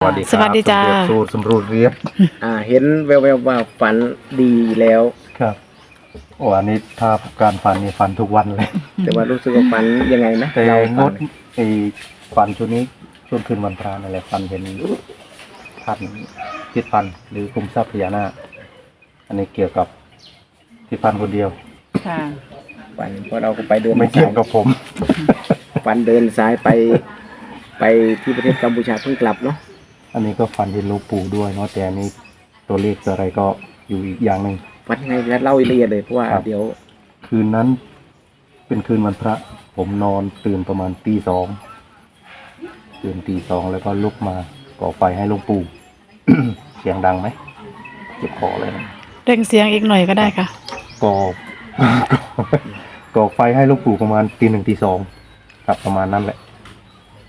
สวัสดีครับสวัสดีจ้าสมเด็จสูตรสำรูปเรียบอ่าเห็นแววๆว่าฝันดีแล้ว ครับโอ้อันนี้ถ้าการฟันนี่ฟันทุกวันเลย แต่ว่ารู้สึกว่าฝันยังไงนะแต่เรางดไอ้ฟันช่วงนี้ช่วงคืนวันพระนั่นแหละฟันเห็นพันทิศฟันหรือคุมทรัพย์พญานาคอันนี้เกี่ยวกับทิศฟันคนเดียว ค่ะฝันเพราะเราก็ไปเดินไม่เกี่ยวกับผม ฝันเดินซ้ายไป ไปที่ประเทศกัมพูชาเพิ่งกลับเนาะ อันนี้ก็ฟันเห็นหลูกปู่ด้วยเนาะแต่อันนี้ตัวเลขตัวอะไรก็อยู่อีกอย่างหนึ่งฝันยังไงแล้วเล่าละเอียดเลยเพราะว่าครับ เดี๋ยวคืนนั้นเป็นคืนวันพระ ผมนอนตื่นประมาณตีสองตื่นตีสองแล้วก็ลุกมาก่อไฟให้หลวงปู่ เสียงดังไหมเจ็บคอเลยนะ เร่งเสียงอีกหน่อยก็ได้ค่ะก่อก่อไฟให้หลวงปู่ประมาณตีหนึ่งตีสองครับประมาณนั้นแหละ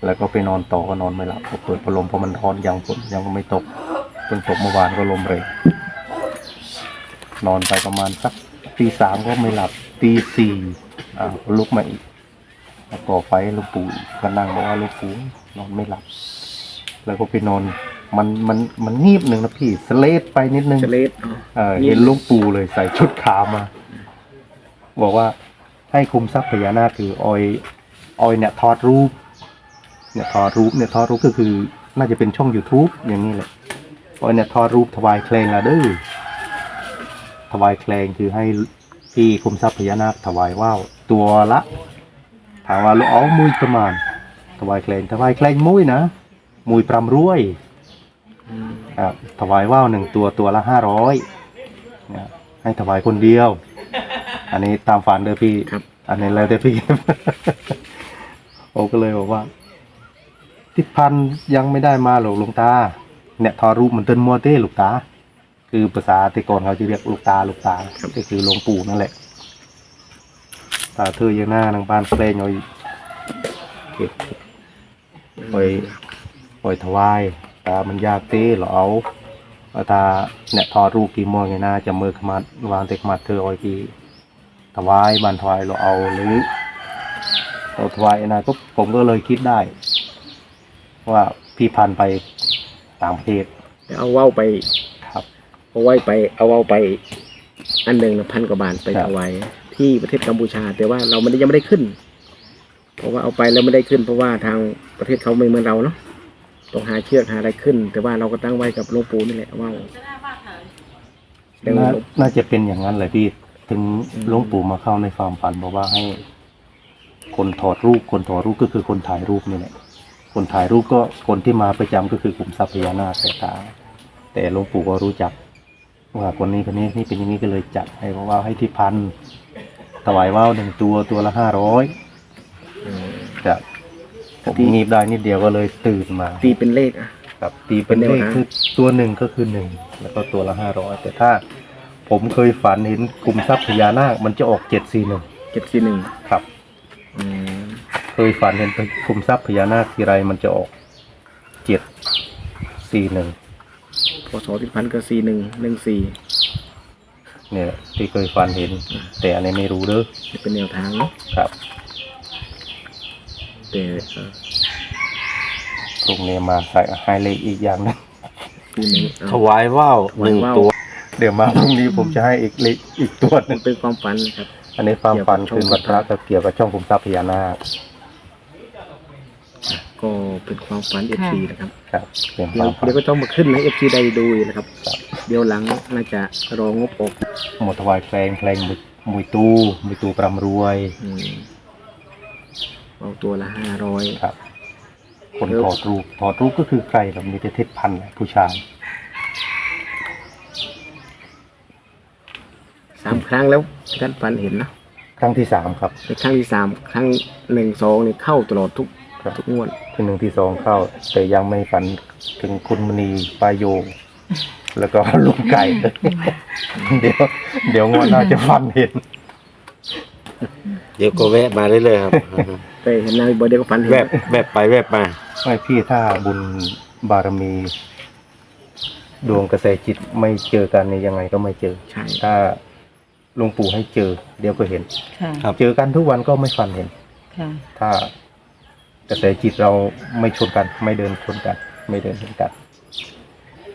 แล้วก็ไปนอนต่อก็นอนไม่หลับก็เปิดพัดลมเพราะมันร้อนยังฝนยังไม่ตกเพิ่งตกเมื่อวานก็ลมแรงนอนไปประมาณสักตีสามก็ไม่หลับตีสี่อ่าลุกมาอีกแล้วก่อไฟให้หลวงปู่อีกก็นั่งบอกว่าหลวงปู่นอนไม่หลับ แล้วก็ไปนอนมันมันมันงีบหนึ่งนะพี่สเลดไปนิดนึงเฉลดเออเห็นหลุงปู่เลยใส่ชุดขาวมา บอกว่าให้คุมทรัพย์พญานาคคือออยออยเนี่ยทอดรูป เนี่ยทอดรูปเนี่ยทอดรูปก็คือน่าจะเป็นช่อง youtube อย่างนี้แหละออยเนี่ยทอดรูปถวายเพลงละเด้อถวายเพลงคือให้พี่คุมทรัพย์พญานาคถวายว่าวตัวละถามว่าลูกอ๋อมุยประมาณถวายเพลงถวายเพลงมุยนะมุยปรำรวยครับถวายว่าวหนึ่งตัวตัวละห้าร้อยให้ถวายคนเดียว อันนี้ตามฝันเด้อพี่ครับอันนี้แล้วแต่พี่โอ้ก็เลยบอกว่า ทิพันธ์ยังไม่ได้มาหรอกหลวงตา เนี่ยทอรูปมันเต้นมัวเต้ลูกตา คือภาษาแติกรเขาจะเรียกลูกตาลูกตาก็คือหลวงปู่นั่นแหละ ตาเธอยังหน้านางบ้านเพลงเอาอีกเก็บไปปล่อยถวายตามันยากเต้เหรอเอาตาเนี่ยทอรูปกี่โมงไงนะจะมือขมัดวางเต็กมัดเธอเอากี่ถวายบันถวายเราเอาหรือเราถวายนะก็ผมก็เลยคิดได้ ว่าพี่พันธุ์ไปต่างประเทศเอาว่าวไปครับ เอาไว้ไปเอาว่าวไป อันหนึ่งนะพันกว่าบาทไปครับถวายที่ประเทศกัมพูชา แต่ว่าเราไม่ได้ยังไม่ได้ขึ้น เพราะว่าเอาไปแล้วไม่ได้ขึ้น เพราะว่าทางประเทศเขาไม่เหมือนเราเนาะต้องหาเชือกหาอะไรขึ้น แต่ว่าเราก็ตั้งไว้กับหลวงปู่นี่แหละว่าว แต่น่าว่าน่าจะเป็นอย่างนั้นแหละพี่ ถึงหลวงปู่มาเข้าในความฝันบอกว่าให้ คนถอดรูปคนถอดรูปก็คือคนถ่ายรูปนี่แหละ คนถ่ายรูปก็คนที่มาประจำก็คือกลุ่มทรัพยานาคแต่ตาแต่หลวงปู่ก็รู้จักว่าคนนี้คนนี้นี่เป็นอย่างนี้ก็เลยจัดให้เพราะว่าให้ที่พันถวายว่าวหนึ่งตัวตัวละห้าร้อยอืมจะผมงีบได้นิดเดียวก็เลยตื่นมา ตีเป็นเลขอะครับตีเป็นเลขเป็นแนวทางคือตัวหนึ่งก็คือหนึ่งแล้วก็ตัวละห้าร้อยแต่ถ้าผมเคยฝันเห็นกลุ่มทรัพย์พญานาคมันจะออกเจ็ดสี่หนึ่งเจ็ดสี่หนึ่งครับอืมเค ยฝันเห็นกลุ่มทรัพย์พญานาคทีไรมันจะออกเจ็ดสี่หนึ่งพศที่พันก็สี่หนึ่งหนึ่งสี่เนี่ย ที่เคยฝันเห็น แต่อันนี้ไม่รู้เด้อเป็นแนวทางเนาะครับแต่เอ่อตรงนี้มาใส่ไฮเลขอีกอย่างหนึงปีนี้เอาถวายว่าวหนึ่งถวายว่าว ตัว เดี๋ยวมาพรุ่งนี้ผมจะให้อีกเลขอีกตัวหนึมันงเป็นความฝันนะครับ อันนี้ความฝันเกี่ยวกับคืนวันพระก็เกี่ยวกับช่องกลุ่มทรัพย์พญานาค ก็เป็นความฝันเอฟซีนะครับ ครับเป็นคเดี๋ยววามฝันเดี๋ยวก็ต้องมาขึ้นให้เอฟซีได้ดูอีกนะครับ เดี๋ยวหลังน่าจะรองบออกหมดถวายเพลงเพลงมุยมุยตู้มุยตู้ปรำรวย อืมเอาตัวละห้าร้อยครับ คนถอดรูปถอดรูปก็คือใครแบบมีแต่เทศพันธุ์แหละผู้ชายสามครั้งแล้วท่านฝันเห็นนะครั้งที่สามครับ ในครั้งที่สามครั้งหนึ่งสองนี่เข้าตลอดทุก ครับทุกงวดที่หนึ่งที่สองเข้า แต่ยังไม่ฝันถึงคุณมณีปายโย แล้วก็ลุงไก่ เดี๋ยว เดี๋ยวงวดหน้าจะฝันเห็น เดี๋ยวก็แวะมาเรื่อยๆครับแต่เห็นนายบอเดียวก็ฝันเห็นแวบแวบไปแวบมาไม่พี่ถ้าบุญบารมี ดวงกระแสจิตไม่เจอกันเนี่ยยังไงก็ไม่เจอ ใช่ถ้าหลวงปู่ให้เจอ เดี๋ยวก็เห็น ค่ะ ครับ เจอกันทุกวันก็ไม่ฝันเห็น ค่ะ ถ้า กระแสจิตเราไม่ชนกัน ไม่เดินชนกัน ไม่เดินเหมือนกัน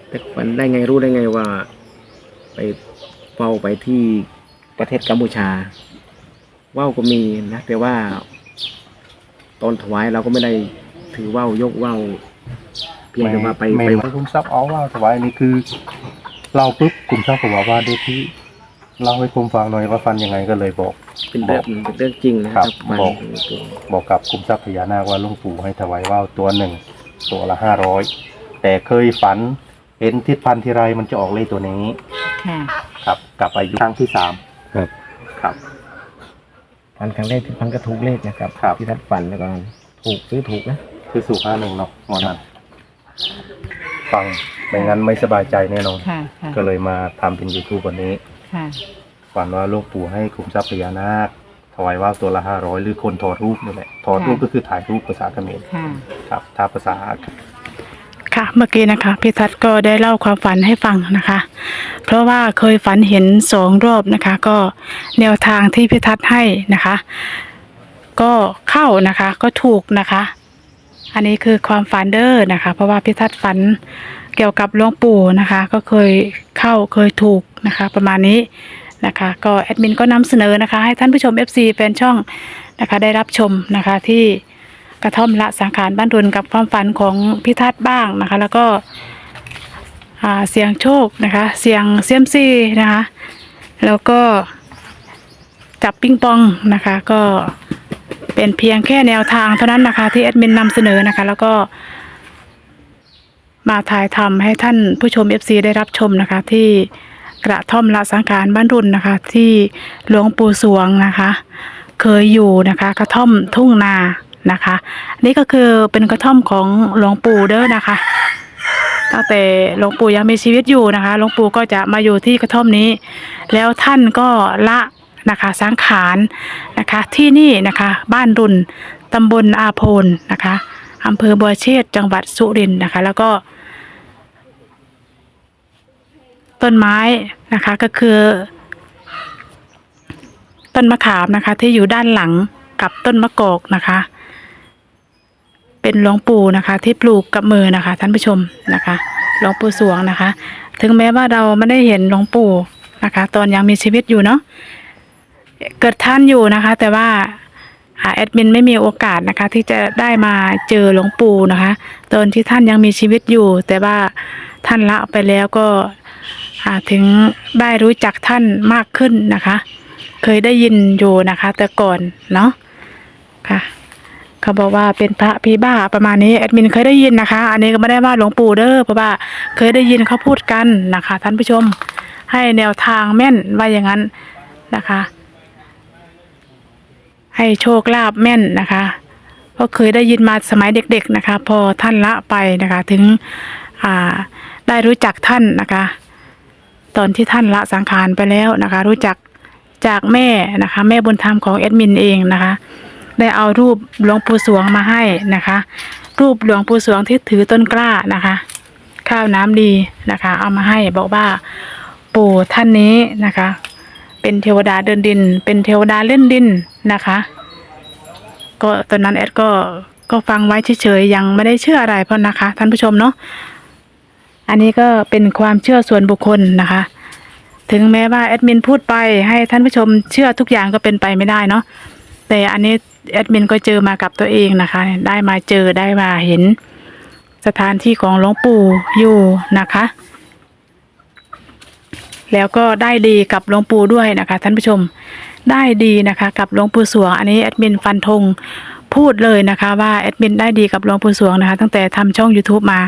แต่ฝันได้ไงรู้ได้ไงว่า ไปเฝ้าไปที่ประเทศกัมพูชา ว่าวก็มีนะแต่ว่า ตอนถวายเราก็ไม่ได้ถือว่าวยกว่าวเพียงแต่ว่าไปไม่ไป ไม่คุณทรัพย์เอาว่าถวายนี่คือ เราปุ๊บคุณทรัพย์ก็บอกว่าเด็กที่ เล่าให้ผมฟังหน่อยว่าฟันยังไงก็เลยบอก เป็นเรื่องเป็นเรื่องจริงนะครับมันบอกบอกกับคุมทรัพย์พญานาคว่าหลุงปู่ให้ถวายว่าวตัวหนึ่งตัวละห้าร้อยแต่เคยฝันเห็นทิศพันธ์ทีไรมันจะออกเลขตัวนี้ ค่ะ ครับกลับอายุครั้งที่สามครับ ครับฝันครั้งแรกที่พันก็ถูกเลขนะครับ ครับ ที่ทัดฝันแล้วก็ถูกซื้อถูกนะคือสู่ห้าหนึ่งเนาะงวดนั้นฟังไม่งั้นไม่สบายใจแน่นอนค่ะ ค่ะ ก็เลยมาทำเป็นยูทูบวันนี้ ค่ะ ฝันว่าหลูกปู่ให้คุมทรัพย์พญานาคถวายว่าวตัวละห้าร้อยหรือคนถอดรูปนี่แหละถอดรูปก็คือถ่ายรูปภาษาเขมรค่ะ ครับ ถ้าภาษา ค่ะ เมื่อกี้นะคะพี่ทัศน์ก็ได้เล่าความฝันให้ฟังนะคะ เพราะว่าเคยฝันเห็นสองรอบนะคะ ก็แนวทางที่พี่ทัศน์ให้นะคะ ก็เข้านะคะก็ถูกนะคะ อันนี้คือความฝันเด้อนะคะ เพราะว่าพี่ทัศน์ฝันเกี่ยวกับหลวงปู่นะคะ ก็เคยเข้าเคยถูก นะคะ ประมาณนี้นะคะ ก็แอดมินก็นำเสนอนะคะ ให้ท่านผู้ชม FC แฟนช่องนะคะได้รับชมนะคะที่กระท่อมละสังขารบ้านรุนกับความฝันของพิทัศน์บ้างนะคะ แล้วก็เสียงโชคนะคะ เสียงเซียมซีนะคะ แล้วก็จับปิงปองนะคะ ก็เป็นเพียงแค่แนวทางเท่านั้นนะคะ ที่แอดมินนำเสนอนะคะ แล้วก็ มาถ่ายทำให้ท่านผู้ชม FC ได้รับชมนะคะที่ กระท่อมละสังขารบ้านรุนนะคะ ที่หลวงปู่สวงนะคะ เคยอยู่นะคะกระท่อมทุ่งนานะคะ นี่ก็คือเป็นกระท่อมของหลวงปู่เด้อนะคะตั้งแต่หลวงปู่ยังมีชีวิตอยู่นะคะหลวงปู่ก็จะมาอยู่ที่กระท่อมนี้ แล้วท่านก็ละนะคะสังขารนะคะ ที่นี่นะคะบ้านรุนตำบลอาโพนนะคะอำเภอบัวเชษจังหวัดสุรินทร์นะคะ แล้วก็ ต้นไม้นะคะก็คือ ต้นมะขามนะคะ ที่อยู่ด้านหลังกับต้นมะกอกนะคะ เป็นหลวงปู่นะคะ ที่ปลูกกับมือนะคะ ท่านผู้ชมนะคะหลวงปู่สวงนะคะ ถึงแม้ว่าเราไม่ได้เห็นหลวงปู่นะคะ ตอนยังมีชีวิตอยู่เนาะเกิดท่านอยู่นะคะ แต่ว่าอาแอดมินไม่มีโอกาสนะคะ ที่จะได้มาเจอหลวงปู่นะคะ ตอนที่ท่านยังมีชีวิตอยู่ แต่ว่าท่านละไปแล้วก็ ถึงได้รู้จักท่านมากขึ้นนะคะ เคยได้ยินอยู่นะคะ แต่ก่อนเนาะค่ะเขาบอกว่าเป็นพระพีบ้าประมาณนี้แอดมินเคยได้ยินนะคะ อันนี้ก็ไม่ได้ว่าหลวงปู่เด้อเพราะว่าเคยได้ยินเขาพูดกันนะคะ ท่านผู้ชมให้แนวทางแม่นว่าอย่างนั้นนะคะ ให้โชคลาภแม่นนะคะก็เคยได้ยินมาสมัยเด็ก ๆนะคะ พอท่านละไปนะคะ ถึงได้รู้จักท่านนะคะ ตอนที่ท่านละสังขารไปแล้วนะคะ รู้จักจากแม่นะคะ แม่บุญธรรมของแอดมินเองนะคะ ได้เอารูปหลวงปู่สวงมาให้นะคะ รูปหลวงปู่สวงที่ถือต้นกล้านะคะ ข้าวน้ำดีนะคะ เอามาให้บอกว่าปู่ท่านนี้นะคะ เป็นเทวดาเดินดิน เป็นเทวดาเล่นดินนะคะ ก็ตอนนั้นแอดก็ก็ฟังไว้เฉยๆยังไม่ได้เชื่ออะไรเพราะนะคะ ท่านผู้ชมเนาะ อันนี้ก็เป็นความเชื่อส่วนบุคคลนะคะ ถึงแม้ว่าแอดมินพูดไปให้ท่านผู้ชมเชื่อทุกอย่างก็เป็นไปไม่ได้เนาะแต่อันนี้แอดมินก็เจอมากับตัวเองนะคะ ได้มาเจอได้มาเห็นสถานที่ของหลวงปู่อยู่นะคะ แล้วก็ได้ดีกับหลวงปู่ด้วยนะคะ ท่านผู้ชมได้ดีนะคะ กับหลวงปู่สวง อันนี้แอดมินฟันธง พูดเลยนะคะว่าแอดมินได้ดีกับหลวงปู่สวงนะคะ ตั้งแต่ทำช่อง YouTube มา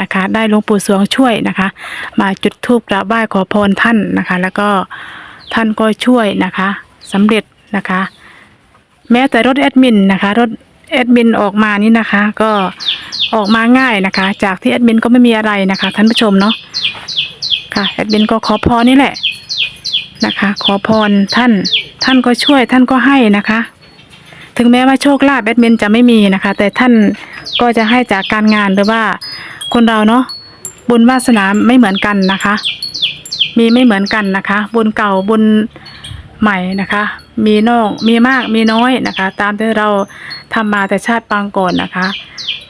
นะคะ ได้หลวงปู่สวงช่วยนะคะ มาจุดธูปกราบไหว้ขอพรท่านนะคะ แล้วก็ท่านก็ช่วยนะคะสำเร็จนะคะ แม้แต่รถแอดมินนะคะรถแอดมินออกมานี่นะคะ ก็ออกมาง่ายนะคะ จากที่แอดมินก็ไม่มีอะไรนะคะ ท่านผู้ชมเนาะค่ะแอดมินก็ขอพรนี่แหละนะคะ ขอพรท่านท่านก็ช่วยท่านก็ให้นะคะ ถึงแม้ว่าโชคลาภแอดมินจะไม่มีนะคะ แต่ท่านก็จะให้จากการงานหรือว่าคนเราเนาะบุญวาสนาไม่เหมือนกันนะคะ มีไม่เหมือนกันนะคะ บุญเก่าบุญใหม่นะคะ มีนอกมีมากมีน้อยนะคะ ตามที่เราทำมาแต่ชาติปางก่อนนะคะ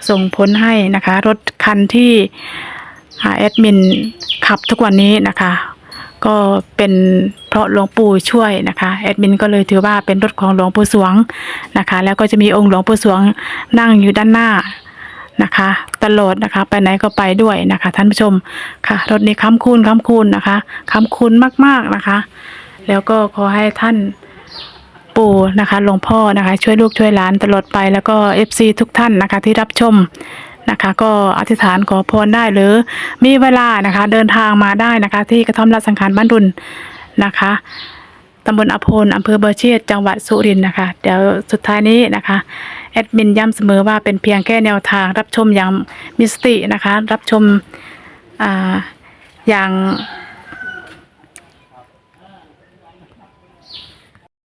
ส่งผลให้นะคะ รถคันที่อาแอดมินขับทุกวันนี้นะคะ ก็เป็นเพราะหลวงปู่ช่วยนะคะแอดมินก็เลยถือว่าเป็นรถของหลวงปู่สวงนะคะ แล้วก็จะมีองค์หลวงปู่สวงนั่งอยู่ด้านหน้านะคะ ตลอดนะคะ ไปไหนก็ไปด้วยนะคะ ท่านผู้ชมค่ะ รถนี้ค้ำคูณค้ำคูณนะคะค้ำคูณมากๆนะคะ แล้วก็ขอให้ท่านปู่นะคะหลวงพ่อนะคะ ช่วยลูกช่วยหลานตลอดไปแล้วก็เอฟซีทุกท่านนะคะที่รับชม นะคะ ก็อธิษฐานขอพรได้หรือ มีเวลานะคะ เดินทางมาได้นะคะ ที่กระท่อมรัสังขารบ้านรุนนะคะตำบลอโพนอำเภอเบอร์เชียดจังหวัดสุรินทร์นะคะ เดี๋ยวสุดท้ายนี้นะคะแอดมินย้ำเสมอว่าเป็นเพียงแค่แนวทางรับชมอย่างมีสตินะคะ รับชมออย่าง